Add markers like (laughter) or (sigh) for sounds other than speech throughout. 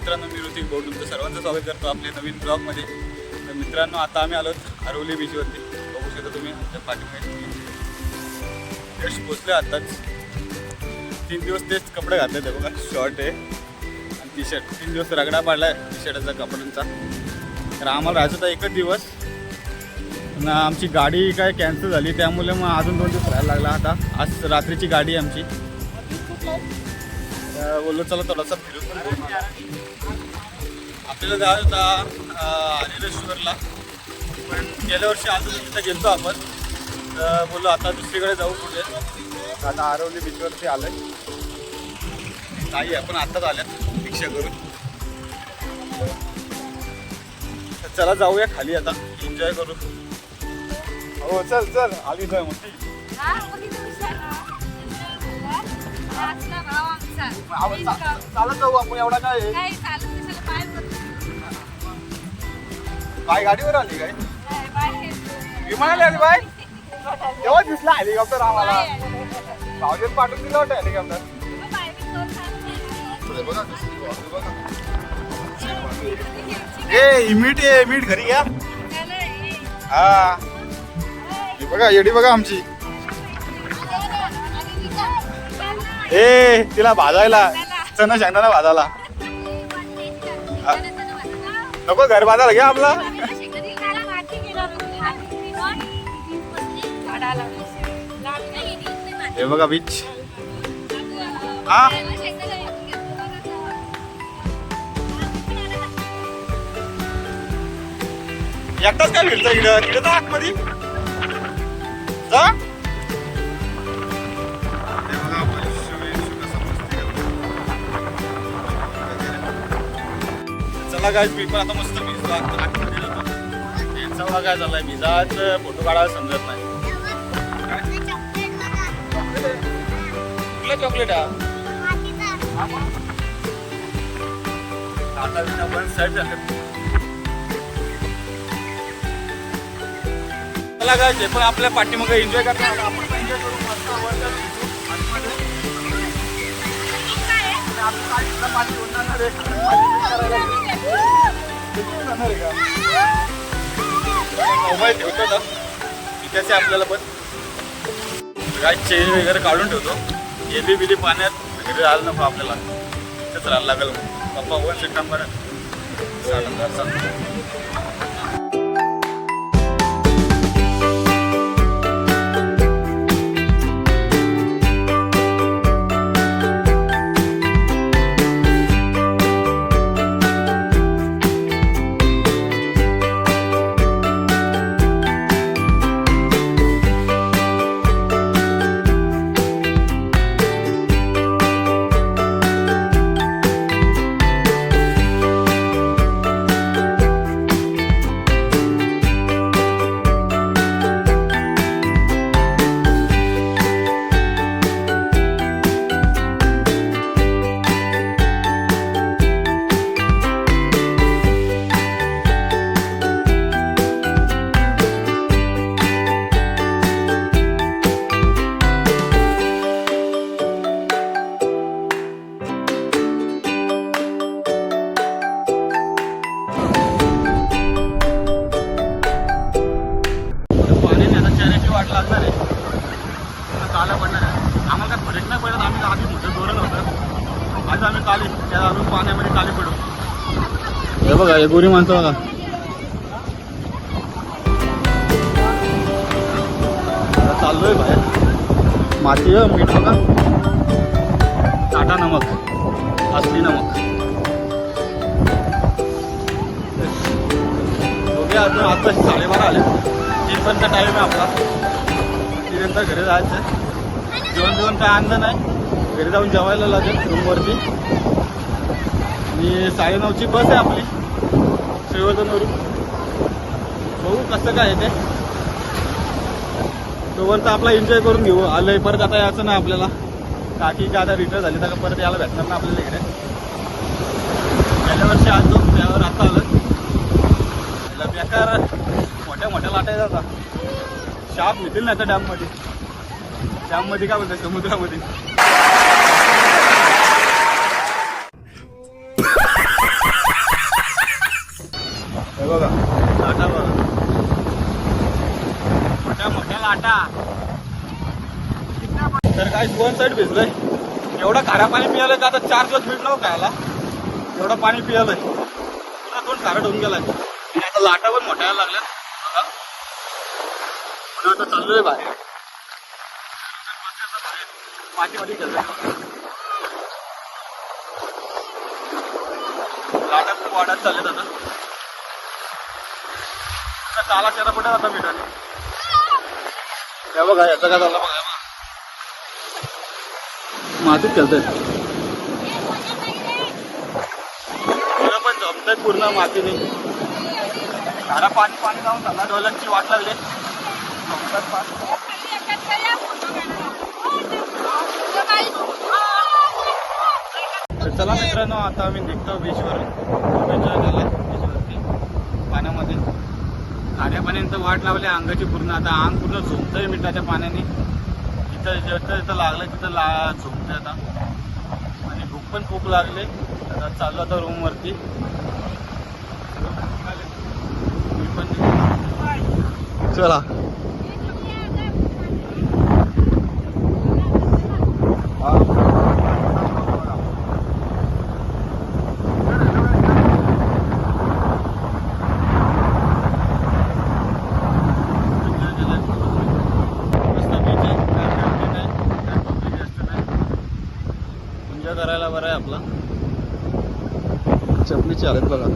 मित्रांनो मी ऋतिक भाऊ तुमचं सर्वांचं स्वागत करतो आपल्या नवीन ब्लॉगमध्ये. तर मित्रांनो आता आम्ही आलो हरवली बीचवरती बघू शकता तुम्ही आमच्या पाठीमध्ये जस्ट पोचले आत्ताच तीन दिवस तेच कपडे घातले ते बघा शॉर्ट आहे. आणि टी शर्ट तीन दिवस रगडा पाडला आहे टी शर्टाचा कपड्यांचा. तर आम्हाला राहायचं होता एकच दिवस. ना आमची गाडी काय कॅन्सल झाली त्यामुळे मग अजून दोन दिवस राहायला लागला आता. आज रात्रीची गाडी आहे आमची. बोललो चला थोडासा फिरू पण आपल्याला जायचं होता हरिरेश्वरला पण गेल्या वर्षी अजून तिथं गेलतो आपण. तर बोललो आता दुसरीकडे जाऊ कुठे आता आरवली बीचवरती आलोय. नाही आपण आत्ताच आल्यात रिक्षा करून. तर चला जाऊया खाली आता एन्जॉय करू. हो चल चल आली जाय मोठी चालत जाऊ आपण एवढा काय आहे? काय गाडीवर आली काय? विमानाला आली बाय तेव्हा दिसला हेलिकॉप्टर आम्हाला. भाऊजीत पाठवून दिलं होतं हेलिकॉप्टर ए इमीट आहे मीठ घरी घ्या. हा. ही बघा येडी बघा आमची. ए तिला भाजायला चना शेंगदाणा भाजायला. नको घर बांधायला घ्या आपला हे बघा बीच हा? एकटाच काय फिरता इकडं? इकडं आतमध्ये. जा. बघा चला काय मी पण आता मस्त भिजलो. आत- आतमध्ये जातो बघा काय झालाय भिजाच फोटो काढायला समजत नाही. कुठलं चॉकलेट हा? आता पण सेट झाले. चला काय जे पण आपल्या पाठीमागे एन्जॉय करणार आपण पण एन्जॉय करू. मस्त काय पाणी उडणार आहे. पाणी करायला जाणार आहे का? मोबाईल ठेवतो ना इथे आपल्याला पण. काय चेन वगैरे काढून ठेवतो. एली बिली पाण्यात वगैरे राहिलं नको आपल्याला. तिथेच राहायला लागेल पप्पा वन सितंबर पाण्याने आज आम्ही काली त्या अजून पाण्यामध्ये काली पडू. हे बघा हे गोरी माणसं बघा. चाललोय बाहेर. माती मीठ बघा. टाटा नमक. असली नमक. दोघे अजून आता साडेबारा आले. तीनपर्यंत टाईम आहे आपला. तीननंतर घरी जायचं आहे. जेवण जेवण काय आणलं नाही? घरी जाऊन जेवायला लागेल रूमवरती. आणि साडेनऊची बस आहे आपली. श्रीवर्धनवरून. बघू कसं काय आहे ते. तोपर्यंत आपला एन्जॉय करून घेऊ. आलंय परत आता यायचं नाही आपल्याला. काकी का आता रिटर्न झाली तर परत यायला भेटणार ना आपल्याला इकडे. गेल्या वर्षी आलो त्यावर आता आलं. बेकार मोठ्या मोठ्या लाटा आता. शाप घेतील ना त्या डॅममध्ये. डॅममध्ये काय बोलतात? समुद्रामध्ये. बघा. लाटा बघा. मोठ्या मोठ्या लाटा. तर काय दोन साईड भिजलंय. एवढं खारा पाणी पियालंय का आता चार दिवस भेट नव्हतं खायला. एवढं पाणी पियालंय. दोन खारट होऊन गेलाय. आता लाटा पण मोठ्या लागल्या बघा. आता चाललोय बाहेर. मातीमध्ये खेळतोय लाटा खूप वाढत चाललेत आता. काला शेरा कुठे आता मिठाने हे बघा याचा काय झाला? बघा खेळतोय. मुलं पण जमतायत पूर्ण मातीने. सारा पाणी पाणी जाऊन झाला डोलरची वाट लागली. जमतात पाणी. तर चला मित्रांनो आता आम्ही निघतो बीचवर एन्जॉय झाला बीचवरती पाण्यामध्ये खाऱ्या वाट लावली अंगाची पूर्ण. आता अंग पूर्ण झोपतंय मिठाच्या पाण्याने. इथं जिथं जिथं लागलं तिथं ला झोपतंय आता. आणि भूक पण खूप लागले. आता चाललो आता रूमवरती मी पण चला. एन्जॉय आहे आपला. चपली चालत बघा.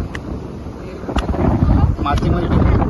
मातीमध्ये.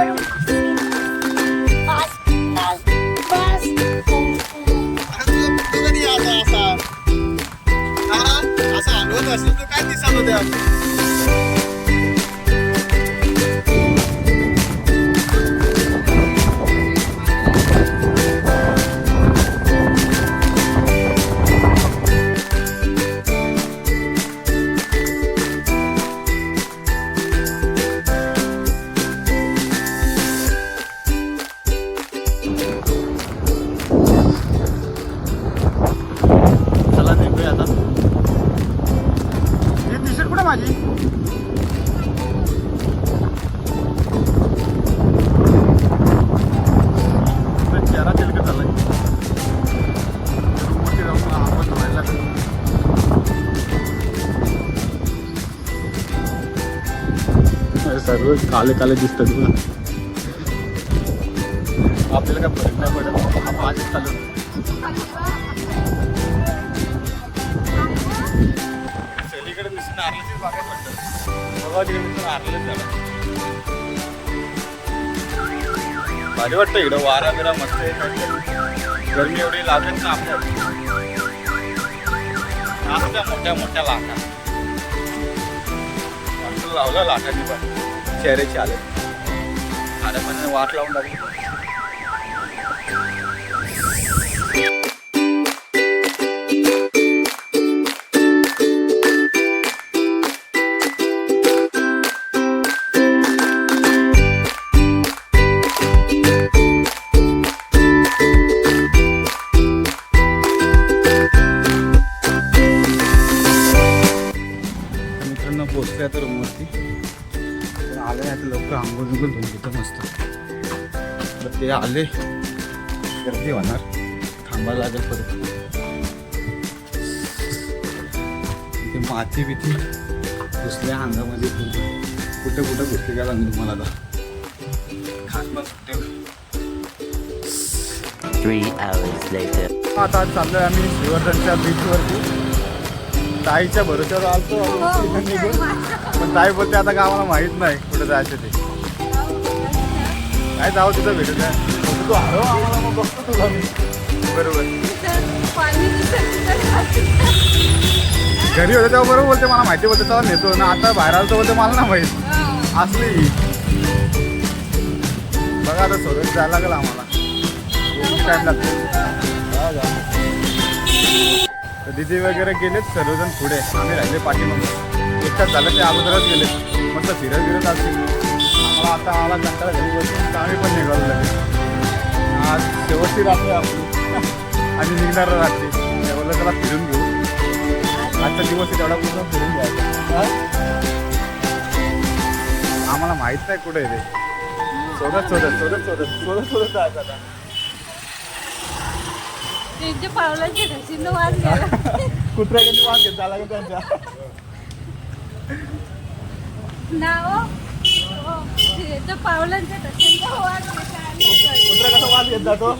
कधी आता असा असा असेल तर काय दिसत माझी चेहरा तिलकट झालाय रूममध्ये जाऊन आपण धुवायला लागलो. सर्व काले काले दिसतात तुला आपल्याला काय फरक नाही पडत हा आजच चालू भारी वाटतं इकडं. वारा बिरा मस्त गरमी एवढी लागत ना आपल्या मोठ्या मोठ्या लाटा. लावलं लाटांनी पण. चेहरे आले आले पण वाट लावून लागली तर ते आले. गर्दी होणार. थांबायला लागेल परत. ते माती बिती घुसल्या अंगामध्ये. कुठं कुठं घुसते का सांगू तुम्हाला आता. खास मग सुट्टे Three hours later. आता चाललोय आम्ही श्रीवर्धनच्या बीचवरती ताईच्या भरोश्यावर आलतो. इथं निघून पण ताई बोलते आता का आम्हाला माहीत नाही कुठे जायचं ते. काय जावं तिथं भेटत आहे तू हळू आम्हाला मग बघतो तुला मी बरोबर. घरी होते तेव्हा बरोबर बोलते मला माहिती बोलते तेव्हा नेतो. ना आता बाहेर आलो तर बोलते मला ना माहीत. असली. बघा आता सोडून जायला लागलं आम्हाला. टाइम लागतो तर दिदी वगैरे गेलेत सर्वजण पुढे. आम्ही राहिले पाठीमागे. एकटाच झालं ते अगोदरच गेले मस्त फिरत फिरत असतील. आम्हाला आता आला कंटाळा घरी बसून. आम्ही पण निघालो लगेच. आज शेवटची रात्री आपली. आणि निघणार रात्री. तेवढं त्याला फिरून घेऊ. आजचा दिवस तेवढा पूर्ण फिरून घ्यायचा? आम्हाला माहीत नाही कुठे ते. शोधत शोधत शोधत शोधत शोधत शोधत जायचं आता. त्यांच्या पावलांच्या घशीनं वाज गेला (laughs) कुत्र्याकडे वाद घेत झाला का त्यांच्या नाव त्यांच्या पावलांच्या घशीनं वाज गेला आणि कुत्रा कसा वाद घेत जातो?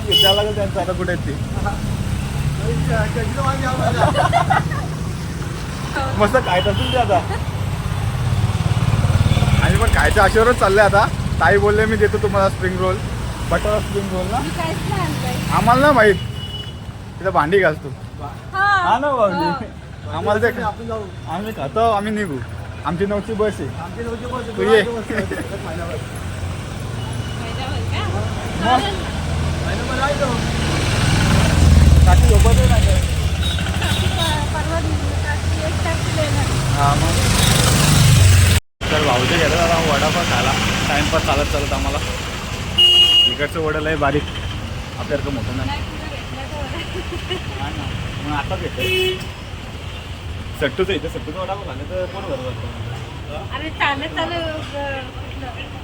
घेत जायला लागेल त्यांचा आता कुठे ती? मस्त काय असेल ते आता. आणि पण खायच्या आशेवरच चाललंय आता. ताई बोलले मी देतो तुम्हाला spring roll butter spring roll ना? आम्हाला ना माहीत. तिथं भांडी घालतो हा. हा ना भाऊजी आम्हाला ते आम्ही खातो आम्ही निघू. आमची नऊची बस आहे. तू ये काकी झोपतच नाही काय? परवा एक टॅक्सी देणार हा मग. तर भाऊच्या वडापाव खायला. टाइमपास चालत चालत आम्हाला. इकडचं वडं लय बारीक. आपल्यासारखं मोठं नाही. भेटला. मग आता भेटत सट्टूचं इथं सट्टूचं वडापाव खाल्लं तर कोण बरोबर जातं? अरे चालत चालत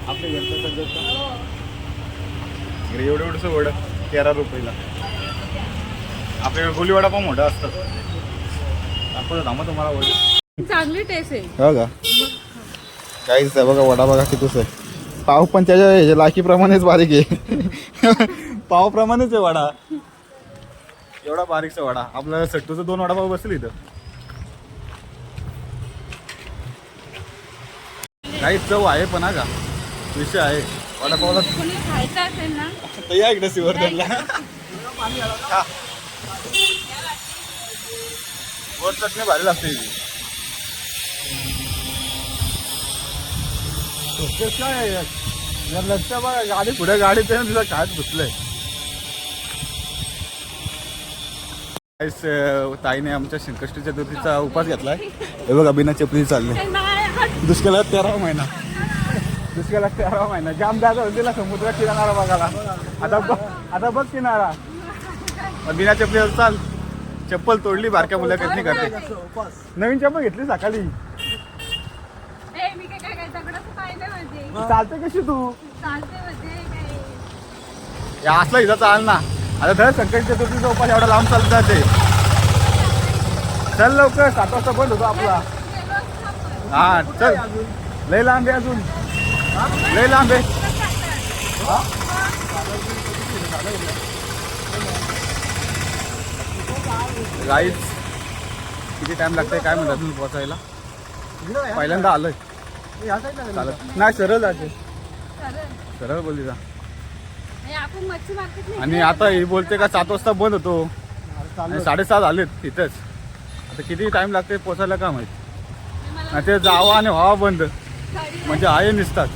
आपल्या घरचं सगळं हो. इकडे एवढं एवढंसं वडं तेरा रुपयाला. आपल्याकडे गोली वडापाव मोठं असतं. आपण थांबा तुम्हाला वडं. चांगली टेस्ट आहे. हो का? काहीच आहे बघा वडा बघा कितीच आहे. पाव पण त्याच्या ह्याच्या लाकीप्रमाणेच बारीक आहे. पावप्रमाणेच आहे वडा. एवढा बारीकचा वडा. आपलं सट्टूचं दोन वडापाव बसले इथं. काही चव आहे पण हा का? विषय आहे. वडापावला कोणी खायचं असेल ना? तर या इकडे सिवर्धनला हा. वर चटणी भारी लागते इथे. काय लक्ष बघा गाडी पुढे गाडी ते तिला काय घुसलंय ताईने आमच्या संकष्टी चतुर्थीचा उपास घेतलाय. हे बघा बिना चपली चालले. दुष्काळात तेरावा महिना. दुष्काळात तेरावा महिना. जाम जागा होतीला समुद्रात किनारा बघायला. आता बघ आता बघ किनारा. बिना चपली चाल. चप्पल तोडली बारक्या मुलं कधी करते. नवीन चप्पल घेतली सकाळी. ए, मी काय काय काय दगडाचं पाहिलं म्हणजे. चालते कशी तू? चालते म्हणजे असला इथं चाल ना. आता धर संकट चतुर्थीचा उपास एवढा लांब चालत जाते. चल लवकर सात वाजता बंद होतो आपला. हा चल. लय लांब आहे अजून. लय लांब आहे. गाईच किती टाइम लागतंय? काय म्हणतात तुम्ही पोचायला पहिल्यांदा आलोय. चालत. नाही सरळ जाते सरळ बोलली जा. आणि आता ही बोलते का सात वाजता बंद होतो. साडेसात आलेत तिथेच. आता किती टाइम लागते पोचायला का माहिती? आणि ते जावा आणि व्हावा बंद. म्हणजे आहे निसतात.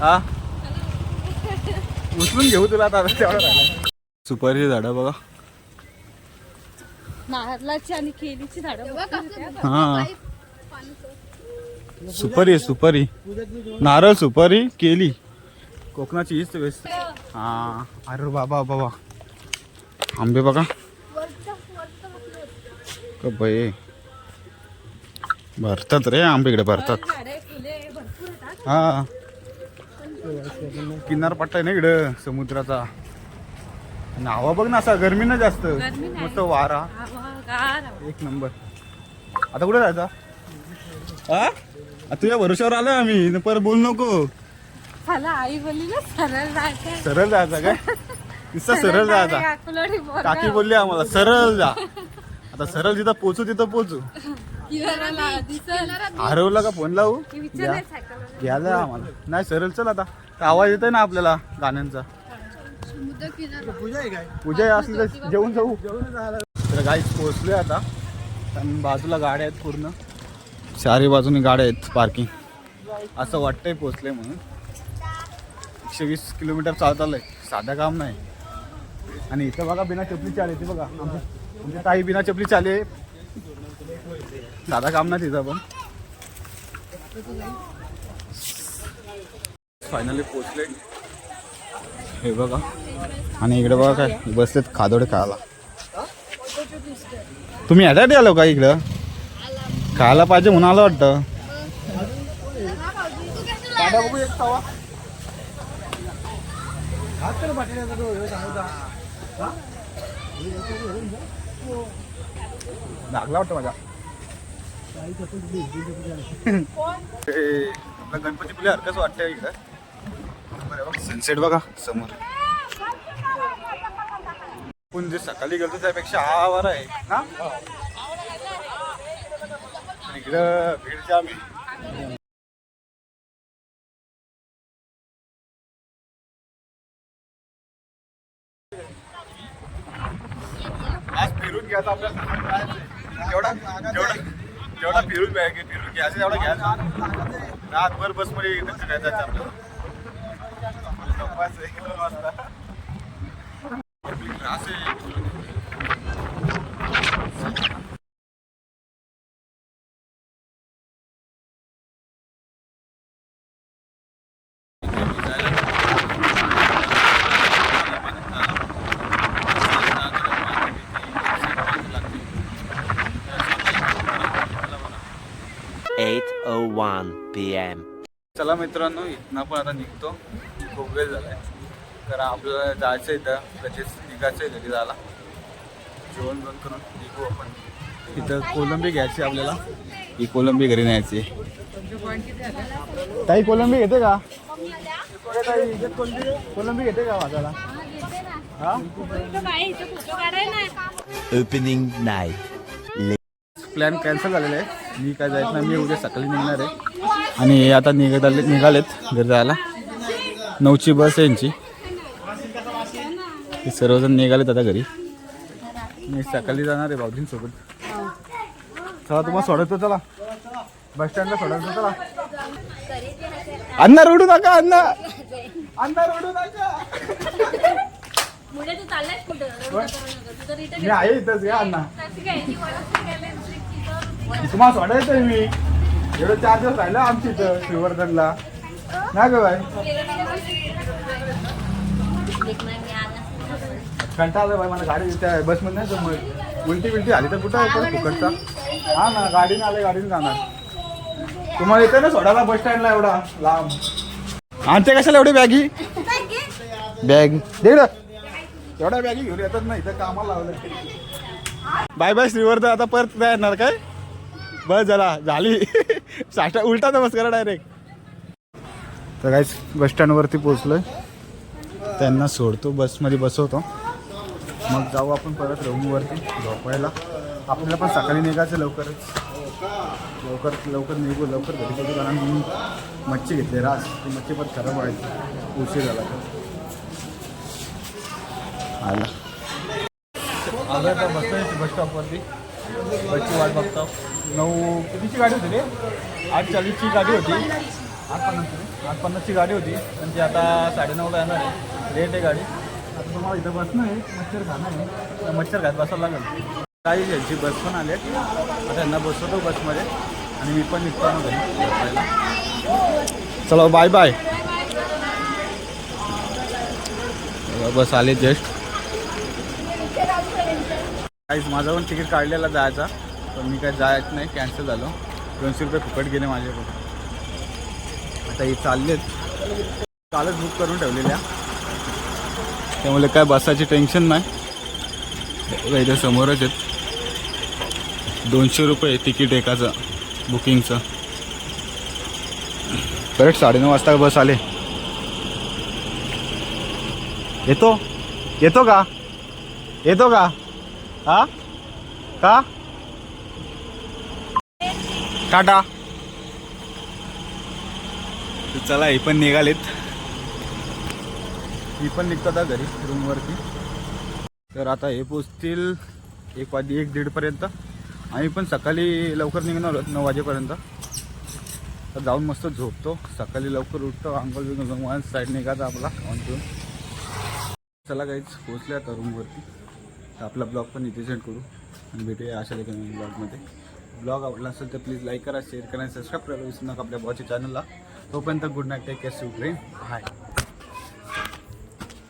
हा? उचलून घेऊ तुला आता तेवढं सुपारीची झाडं बघा. नारळाची आणि केलीची झाडं हा सुपारी आहे सुपारी. नारळ सुपारी केली कोकणाची हीच बेस्ट हा. अरे बाबा बाबा. आंबे बघा. का बाई भरतात रे आंबे इकडे भरतात. हा. किनारपट्टा आहे ना इकडं समुद्राचा. हवा बघ ना असा गरमी ना जास्त. मस्त वारा. एक नंबर. आता कुठे जायचा हा? तुझ्या भरोश्यावर आलोय आम्ही. परत बोलू नको. आई बोलली ना सरळ जायचं. सरळ जायचा काय? नुसता सरळ जायचा. काकी बोलली आम्हाला सरळ जा. आता सरळ जिथं पोचू तिथं पोचू. हरवला का फोन लावू? की घ्या. घ्यायला आम्हाला. नाही सरळ चल आता. आवाज येतोय ना आपल्याला गाण्यांचा? पूजा असली तर जेवून जाऊ. तर गाईच पोहोचले आता. आणि बाजूला गाड्या आहेत पूर्ण. चारी बाजूने गाड्या आहेत पार्किंग असं वाटतंय पोचले म्हणून. एकशे वीस किलोमीटर चालत आलंय साधं काम नाही. आणि इथं बघा बिना चपली चाले ते बघा. आमची आमची ताई बिना चपली चाले साधा काम नाही तिथं पण. फायनली पोचले. हे बघा. आणि इकडे बघा काय बसलेत खादोडे खायला. तुम्ही ह्यासाठी आलो का इकडं? खायला पाहिजे म्हणून आलं वाटतं? लागला वाटतं माझ्या. आपला गणपती फुले हरकच वाटतंय इकडं. सनसेट बघा समोर. आपण जे सकाळी गेलो त्यापेक्षा हा वारा आहे ना इकडं इकडं भीडच्या आम्ही आज फिरून घ्यायचं आपल्याला. एवढा एवढा. जेवढा फिरून घ्या. फिरून घ्यायचं तेवढा घ्यायचा रातभर बसमध्ये कसं काय जायचं आपल्याला झोपायचं एक दोन वाजता त्रास आहे Eight oh one p.m. चला मित्रांनो इथनं आपण आता निघतो. खूप वेळ झालाय. तर आपल्याला जायचं आहे इथं. लगेच निघायचं आहे घरी जायला. जेवण जेवण करून निघू आपण. इथं कोलंबी घ्यायची आपल्याला. ही कोलंबी घरी न्यायची ताई कोलंबी घेते का? कोलंबी घेते का माझ्याला? हा? इथं बाई, इथं फोटो काढाय ना. Opening night. प्लॅन कॅन्सल झालेला आहे. मी काय जायचं नाही. मी उद्या सकाळी निघणार आहे. आणि आता निघत आले निघालेत घरी जायला. नऊची बस यांची. हे सर्वजण निघालेत आता घरी. मी सकाळी जाणार आहे भाऊजींसोबत. चला तुम्हाला सोडायचं चला. बस स्टँडला सोडायचं चला. अण्णा रडू नका अण्णा. अण्णा रडू नका. तू. तू मी आहे. इथंच या अण्णा. तुम्हाला सोडायचंय मी. एवढं चार दिवस राहिलं आमच्या इथं श्रीवर्धनला. नाही ग बाय कंटाळलं बाय मला गाडी त्या बसमध्ये नाही जमत. उलटी बिलटी आली तर कुठं येतो फुकटचा? हा ना गाडीनं आले गाडीनं जाणार. तुम्हाला येतं ना सोडायला बस स्टँडला एवढा लांब. आणते कशाला एवढी बॅगी? बॅग. दे ना एवढ्या बॅगी घेऊन येतात ना इथं कामाला लावलं बाय बाय श्रीवर्धन आता परत येणार काय? बस झाला झाली. साठा उलटा नमस्कार डायरेक्ट तर काहीच बस स्टँडवरती पोचलोय त्यांना सोडतो बसमध्ये बसवतो. मग जाऊ आपण परत रूमवरती झोपायला. आपल्याला पण सकाळी निघायचं लवकरच. लवकर लवकर निघू लवकर घरी कधी कारण मच्छी घेतली. रास ती मच्छी पण खराब व्हायची. उशीर झाला तर. आला. बसतोय बस स्टॉपवरती बसची वाट बघतो. नऊ कितीची गाडी होती रे? आठ चाळीसची गाडी होती. आठ पन्नासची आठ पन्नासची गाडी होती. पण ती आता साडेनऊला येणार आहे. लेट आहे गाडी. आता तुम्हाला इथं बसणं आहे. मच्छर खाणं आहे. मच्छर घात बसायला लागेल. काही यांची बस पण आले आता यांना बसवतो बसमध्ये. आणि मी पण निघतो ना घरी. चला बाय बाय बस आले जस्ट. काहीच माझं पण तिकीट काढलेला जायचा पण मी काय जायच नाही कॅन्सल झालो. दोनशे रुपये फुकट गेले माझ्याकडून. आता हे चाललेत. कालच बुक करून ठेवलेल्या. त्यामुळे काय बसायची टेन्शन नाही. इथे समोरच आहेत. दोनशे रुपये तिकीट एकाचं बुकिंगचं. करेक्ट साडेनऊ वाजता बस आले. येतो? येतो का? येतो का? हा? का? टाटा. चला हे पण निघालेत. मी पण निघतो आता घरी रूमवरती तर आता हे पोचतील एक वाजे एक दीडपर्यंत आम्ही पण सकाळी लवकर निघणार नऊ वाजेपर्यंत. तर जाऊन मस्त झोपतो. सकाळी लवकर उठतो आंघोळ बिंघोळ साईड निघायचा आपला ऑन चला काहीच पोचल्या आता रूमवरती तर आपला ब्लॉग पण इथे सेंड करू आणि भेटूया अशा लेखन ब्लॉगमध्ये. ब्लॉग आवडला असेल तर प्लीज लाईक करा शेअर करा सबस्क्राईब करायला विसरू नका आपल्या बॉच्या चॅनलला तोपर्यंत गुड नाईट टेक केअर सू हाय